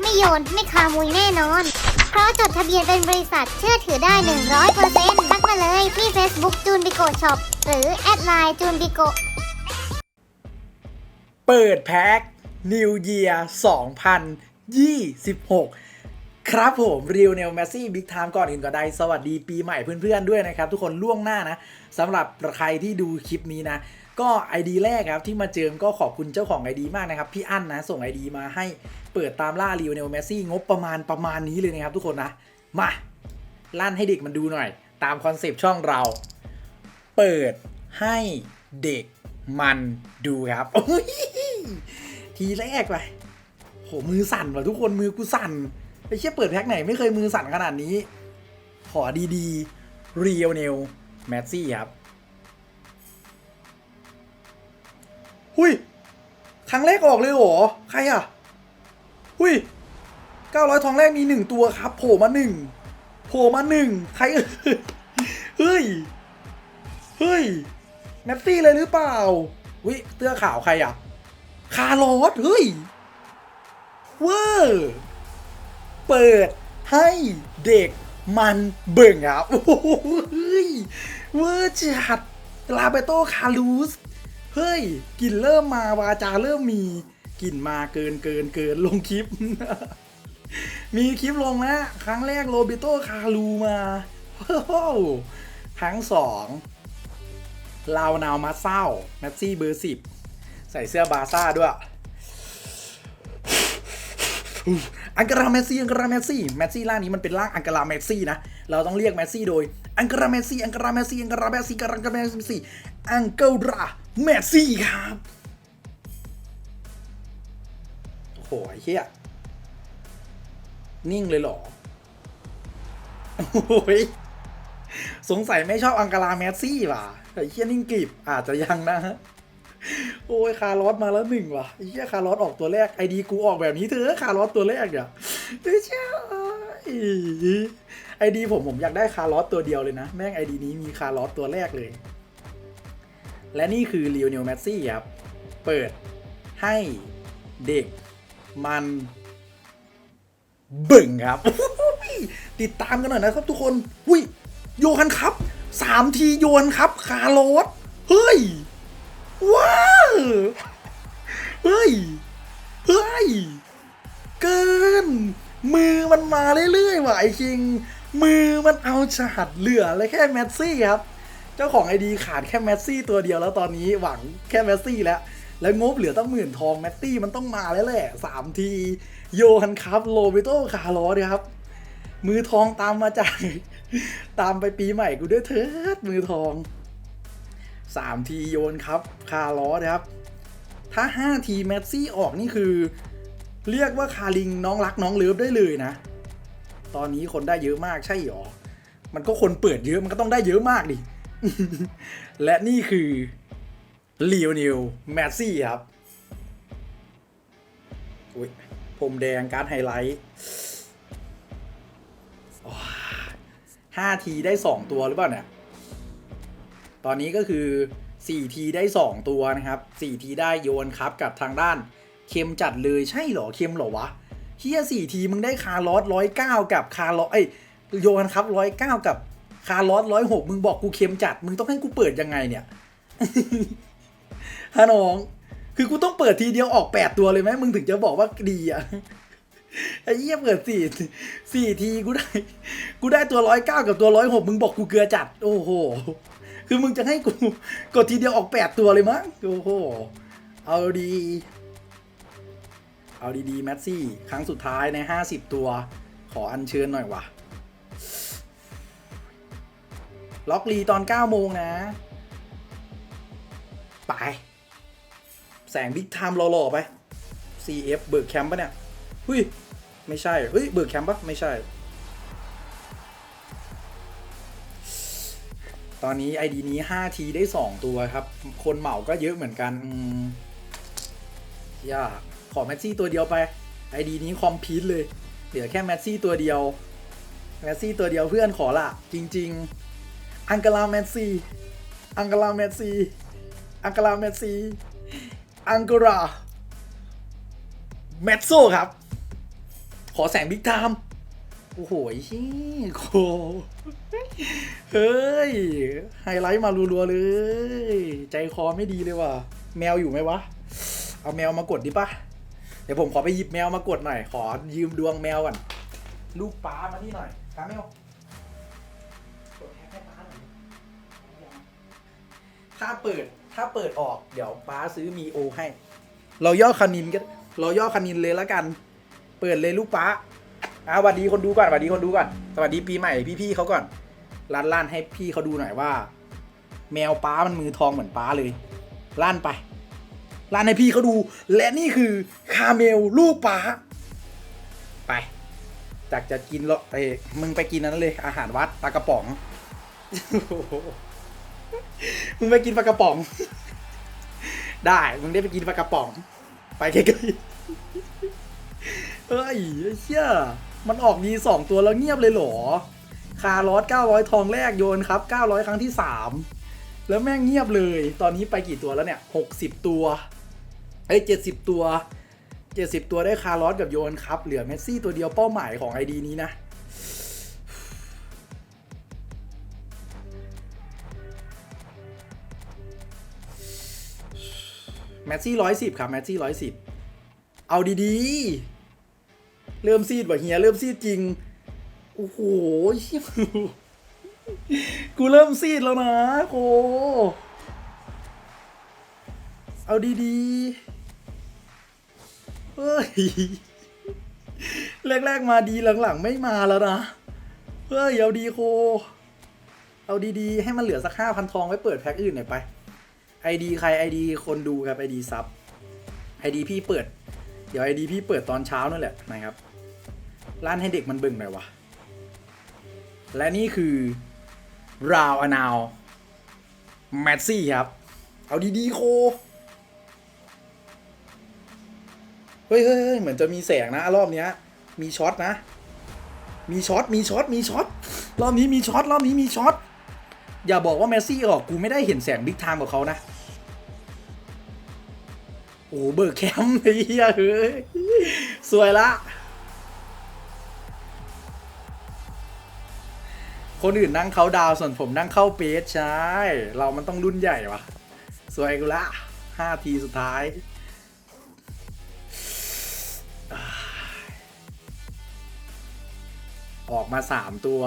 ไม่โยน ไม่คามุยแน่นอน เพราะจดทะเบียนเป็นบริษัทเชื่อถือได้ 100%ทักมาเลยที่ Facebook จูนบิโกช็อปหรือแอดไลน์จูนบิโกเปิดแพ็ค New Year 2026 ครับผมเรียวเนลแมสซี่บิ๊กไทม์ก่อนอื่นก็ได้ สวัสดีปีใหม่เพื่อนๆด้วยนะครับ ทุกคนล่วงหน้านะสำหรับใครที่ดูคลิปนี้นะ ก็ ID แรกครับที่มาเจิมก็ขอบคุณเจ้าของ ID มากนะครับ พี่อั้นนะส่ง ID มาให้เปิดตามล่าเรียวเนลแมซี่งบประมาณประมาณนี้เลยนะครับทุกคนนะ มาลั่นให้เด็กมันดูหน่อย ตามคอนเซปต์ช่องเรา เปิดให้เด็กมันดูครับโอ้ยทีแรกไปโหมือสั่นว่ะทุกคนมือกูสั่นไอ้เชี่ยเปิดแพ็คไหนไม่เคยมือสั่นขนาดนี้ ขอดีๆเรียวเนลแมสซี่ครับ หุยครั้งแรกออกเลยเหรอ ใครอะ หุย900ทองแรกมีหนึ่งตัวครับ โผล่มาหนึ่งโผล่มาหนึ่งใครเอ่ยเฮ้ย เฮ้ยแมตตี้เลยหรือเปล่าวิเสื้อขาวใครอะ คาร์ลอสเฮ้ย เวอร์เปิดให้เด็กมันเบิ่งครับโอ้โหเฮ้ยเวอร์จัดลาเบโตคารูส เฮ้ยกลิ่นเริ่มมาวาจาเริ่มมีกลิ่นมาเกินเกินเกินลงคลิป มีคลิปลงนะครั้งแรกโรเบโตคารูมาครั้งสองลาวนาวมาเศร้าแมตซี่เบอร์สิบใส่เสื้อบาซ่าด้วยอังการาเมซี่อังการาเมซี่แมสซี่ร่างนี้มันเป็นร่างอังการาเมซี่นะเราต้องเรียกแมสซี่โดยอังการาเมซี่อังการาเมซี่อังการาเมซี่อังการาเมซี่อังการา เมสซี่ครับ โหไอ้เฮียนิ่งเลยเหรอ โอ้ย สงสัยไม่ชอบอังการาเมสซี่ว่ะไอ้เฮียนิ่งกริบอาจจะยังนะโอ้ยคาร์ลอสมาแล้วหนึ่งว่ะไอ้เหี้ยคาร์ลอสออกตัวแรกไอดีกูออกแบบนี้เถอะคาร์ลอสตัวแรกเนี่ยไม่ใช่ไอดีผมผมอยากได้คาร์ลอสตัวเดียวเลยนะ แม่งไอดีนี้มีคาร์ลอสตัวแรกเลย และนี่คือลีโอเนลแมสซี่ครับ เปิดให้เด็กมันบิ่งครับ ติดตามกันหน่อยนะครับทุกคนอุ้ยโยฮันครับสามทีโยนครับ คาร์ลอสเฮ้ย ว้าวเฮ้ย เฮ้ย เกิน มือมันมาเรื่อยๆว่ะไอ้คิง มือมันเอาฉาดเหลือเลยแค่แมสซี่ครับ เจ้าของไอดีขาดแค่แมสซี่ตัวเดียวแล้วตอนนี้หวังแค่แมสซี่แล้ว แล้วงบเหลือตั้งหมื่นทองแมสซี่มันต้องมาแล้วแหละสามทีโยฮันครับโรเบโตคาร์ลอสครับ มือทองตามมาจาก ตามไปปีใหม่กูด้วยเถิดมือทองสามทีโยนครับคาร์ลอสครับ ถ้าห้าทีแมสซี่ออกนี่คือ เรียกว่าคาริงน้องรักน้องเลิฟได้เลยนะ ตอนนี้คนได้เยอะมากใช่หรอ มันก็คนเปิดเยอะมันก็ต้องได้เยอะมากดิ และนี่คือลีโอนิลแมสซี่ครับอุ้ยผมแดงการไฮไลท์ห้าทีได้สองตัวหรือเปล่าเนี่ย ตอนนี้ก็คือ4ทีได้2ตัวนะครับ4ทีได้โยนครับกับทางด้านเค็มจัดเลยใช่เหรอเค็มเหรอวะเฮีย4ทีมึงได้คาร์ลอสร้อยเก้ากับคาร์ลอสเอ้ยโยนครับร้อยเก้ากับ คาร์ลอสร้อยหกมึงบอกกูเค็มจัด มึงต้องให้กูเปิดยังไงเนี่ยฮะน้อง คือกูต้องเปิดทีเดียวออก8ตัวเลยไหมมึงถึงจะบอกว่าดีอะไอ้เหี้ยเปิดสี่สี่ทีกูได้ กูได้ตัวร้อยเก้ากับตัวร้อยหกมึงบอกกูเกลือจัด โอ้โห คือมึงจะให้กูกดทีเดียวออกแปดตัวเลยมั้งโอ้โห เอาดี เอาดีๆแมสซี่ ครั้งสุดท้ายในห้าสิบตัว ขออัญเชิญหน่อยวะ ล็อกลีตอนเก้าโมงนะ ไป แสงบิ๊กไทม์หล่อๆไป CF เบิร์กแคมป์ปะเนี่ยเฮ้ย ไม่ใช่เฮ้ย เบิร์กแคมป์ปะไม่ใช่ ตอนนี้ ID นี้ 5 ที ได้ 2 ตัวครับ คนเหมาก็เยอะเหมือนกันอยากขอแมสซี่ตัวเดียวไป ID นี้คอมพีทเลย เหลือแค่แมสซี่ตัวเดียว แมสซี่ตัวเดียวเพื่อนขอละจริง ๆ อังกลาแมสซี่อังกลาแมสซี่อังกลาแมสซี่อังกราแมตโซครับ ขอแสงบิ๊กไทม์โอ้โหชิโคเฮ้ย ไฮไลท์มารัวๆเลย ใจคอไม่ดีเลยว่ะ แมวอยู่ไหมวะ เอาแมวมากดดิปะเดี๋ยวผมขอไปหยิบแมวมากดหน่อย ขอยืมดวงแมวก่อน ลูกป้ามาที่หน่อยป้าแมว ถ้าเปิดถ้าเปิดออกเดี๋ยวป้าซื้อมีโอให้ เราย่อคานินกันเราย่อคานินเลยแล้วกัน เปิดเลยลูกป้าอ่าสวัสดีคนดูก่อนสวัสดีคนดูก่อนสวัสดีปีใหม่พี่ๆเขาก่อนลั่นลั่นให้พี่เขาดูหน่อยว่า แมวป้ามันมือทองเหมือนป้าเลยลั่นไปลั่นให้พี่เขาดู และนี่คือคาเมลลูกป้าไปจากจะกินแล้วเอ้มึงไปกินนั้นเลย อาหารวัดปลากระป๋อง มึงไปกินปลากระป๋อง ได้ มึงได้ไปกินปลากระป๋อง ไปใกล้ๆเฮ้ยเชี่ยมันออกดีสองตัวแล้วเงียบเลยเหรอ คาร์ลอส900 ทองแรกโยนครับ 900 ครั้งที่ 3 แล้วแม่งเงียบเลย ตอนนี้ไปกี่ตัวแล้วเนี่ย 60 ตัวเอ้ย70ตัว 70 ตัวได้คาร์ลอสกับโยนครับ เหลือเมสซี่ตัวเดียวเป้าหมายของไอดีนี้นะ แมสซี่ร้อยสิบครับแมสซี่ร้อยสิบเอาดีๆ เริ่มซีดว่ะเฮียเริ่มซีดจริง โอ้โหกูเริ่มซีดแล้วนะโคเอาดีๆ เฮ้ย แรกๆมาดีหลังๆ ไม่มาแล้วนะ เฮ้ย เอาดีโค เอาดีๆ ให้มันเหลือสักห้าพันทองไว้เปิดแพ็คอื่นหน่อยไป ไอดีใครไอดีคนดูครับไอดีซับไอดีพี่เปิด เดี๋ยวไอดีพี่เปิดตอนเช้านั่นแหละนะครับ ร้านให้เด็กมันเบิ่งหน่อยวะ และนี่คือราวอนาวแมตซี่ครับ เอาดีๆโค เฮ้ยเฮ้ยเหมือนจะมีแสงนะ รอบเนี้ย มีช็อตนะ มีช็อต มีช็อต มีช็อต รอบนี้มีช็อต รอบนี้มีช็อต อย่าบอกว่าเมสซี่ออก กูไม่ได้เห็นแสงบิ๊กไทม์กับเขานะ โอ้โหเบิร์กแคมป์ไอ้เหี้ยเฮ้ยสวยละ คนอื่นนั่งเขาดาวส่วนผมนั่งเข้าเปสใช่ เรามันต้องรุ่นใหญ่วะสวยกูละห้าทีสุดท้ายออกมาสามตัว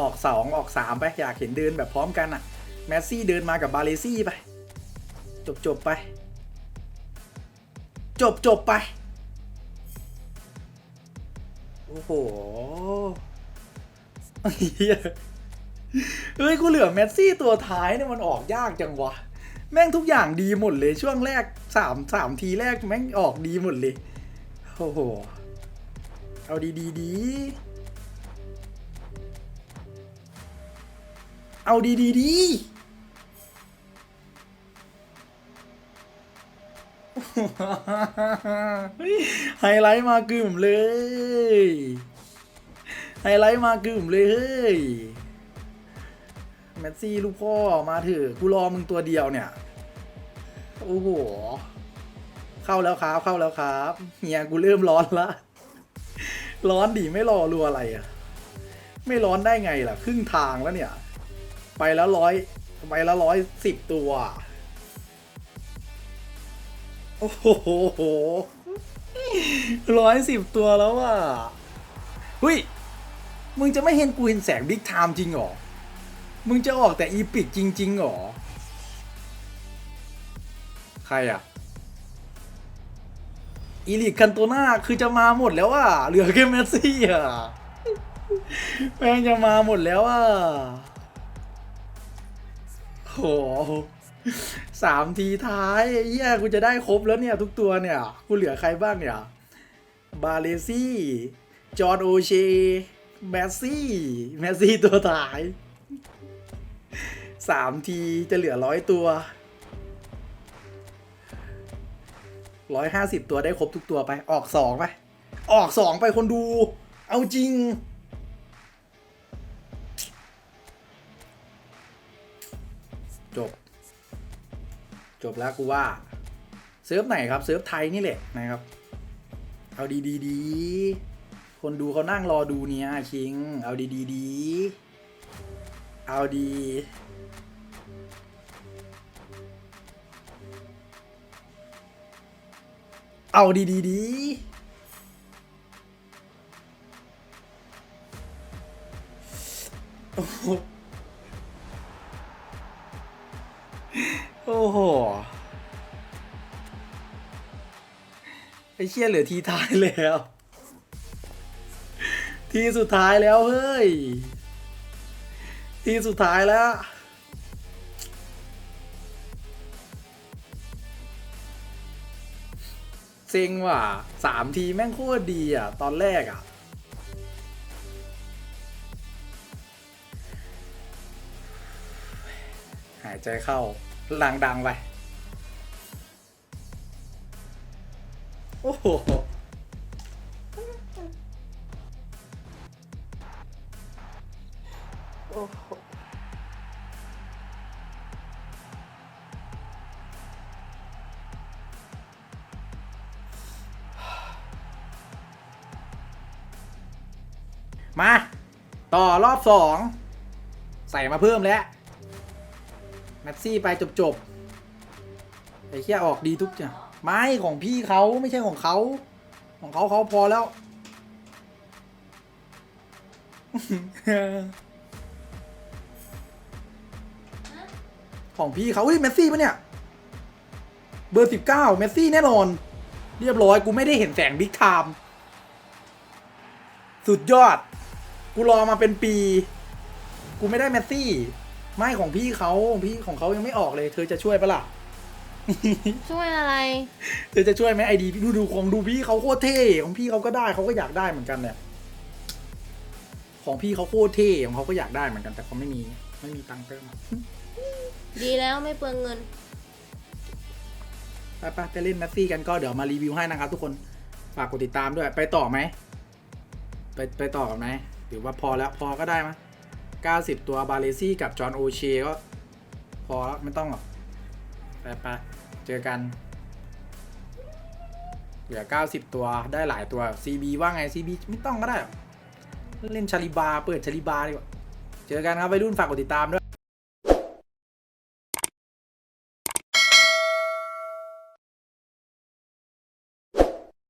ออกสองออกสามไป อยากเห็นเดินแบบพร้อมกันอะแมสซี่เดินมากับบาเลซี่ไป จบจบไป จบจบไป โอ้โหเฮ้ย กูเหลือแมสซี่ตัวท้ายเนี่ยมันออกยากจังวะ แม่งทุกอย่างดีหมดเลยช่วงแรกสามสามทีแรกแม่งออกดีหมดเลย โอ้โห เอาดีดีดีเอาดีดีดี ไฮไลท์มากึ่มเลย ไฮไลท์มากึ่มเลยเฮ้ยแมสซี่ลูกพ่อมาเถอะกูรอมึงตัวเดียวเนี่ย โอ้โห เข้าแล้วครับ เข้าแล้วครับเฮียกูเริ่มร้อนละ ร้อนดิไม่รอรัวอะไรอะ ไม่ร้อนได้ไงล่ะ ครึ่งทางแล้วเนี่ย ไปแล้วร้อยไปแล้วร้อยสิบตัว โอ้โหร้อยสิบตัวแล้วอะเฮ้ย มึงจะไม่เห็นกูเห็นแสงบิ๊กไทม์จริงหรอ มึงจะออกแต่อีพิกจริงๆหรอ ใครอะ อีลิกคันโตนาคือจะมาหมดแล้วอะ เหลือแค่เมสซี่อะแม่งจะมาหมดแล้วอะโห สามทีท้ายเหี้ยกูจะได้ครบแล้วเนี่ยทุกตัวเนี่ย กูเหลือใครบ้างเนี่ย บาเลซี่ จอร์นโอเช แมสซี่ แมสซี่ตัวท้ายสามทีจะเหลือร้อยตัวร้อยห้าสิบตัวได้ครบทุกตัวไป ออกสองไป ออกสองไปคนดู เอาจริง จบแล้วกูว่าเซิร์ฟไหนครับเซิร์ฟไทยนี่แหละนะครับ เอาดีดีดีคนดูเขานั่งรอดูเนี่ยคิง เอาดีดีดีเอาดี เอาดีดีดีโอ้ โอ้โหไอ้เชี่ยเหลือทีท้ายแล้ว ทีสุดท้ายแล้วเฮ้ย ทีสุดท้ายแล้ว เซ็งว่ะสามทีแม่งโคตรดีอะ ตอนแรกอะ หายใจเข้า ลังดังไป โอ้โห โอ้โห มา ต่อรอบสอง ใส่มาเพิ่มแล้ว แมตซี่ไปจบๆไอ้เคียออกดีทุกอย่างไม่ของพี่เขาไม่ใช่ของเขาของเขาเขาพอแล้วของพี่เขาเฮ้ยเมสซี่ปะเนี่ย เบอร์สิบเก้าเมสซี่แน่นอน เรียบร้อย กูไม่ได้เห็นแสงบิ๊กไทม์สุดยอด กูรอมาเป็นปี กูไม่ได้เมสซี่ ไม่ของพี่เขาของพี่ของเขายังไม่ออกเลย เธอจะช่วยปะล่ะ ช่วยอะไร เธอจะช่วยไหมไอดีดูดูของดูพี่เขาโคตรเท่ของพี่เขาก็ได้เขาก็อยากได้เหมือนกันเนี่ยของพี่เขาโคตรเท่ของเขาก็อยากได้เหมือนกันแต่เขาไม่มีไม่มีตังค์เติมดีแล้วไม่เปลืองเงินไปไปไปเล่นแมสซี่กันก็เดี๋ยวมารีวิวให้นะครับทุกคนฝากกดติดตามด้วยไปต่อไหมไปไปต่อกันไหมหรือว่าพอแล้วพอก็ได้มั้ย 90 ตัวบาเลซี่กับจอห์นโอเชก็พอแล้วไม่ต้องหรอกไปไปเจอกัน เหลือ 90 ตัวได้หลายตัว CB ว่าไง CB ไม่ต้องก็ได้ เล่นชาลิบา เปิดชาลิบาดีกว่า เจอกันครับไปรุ่นฝากกดติดตามด้วย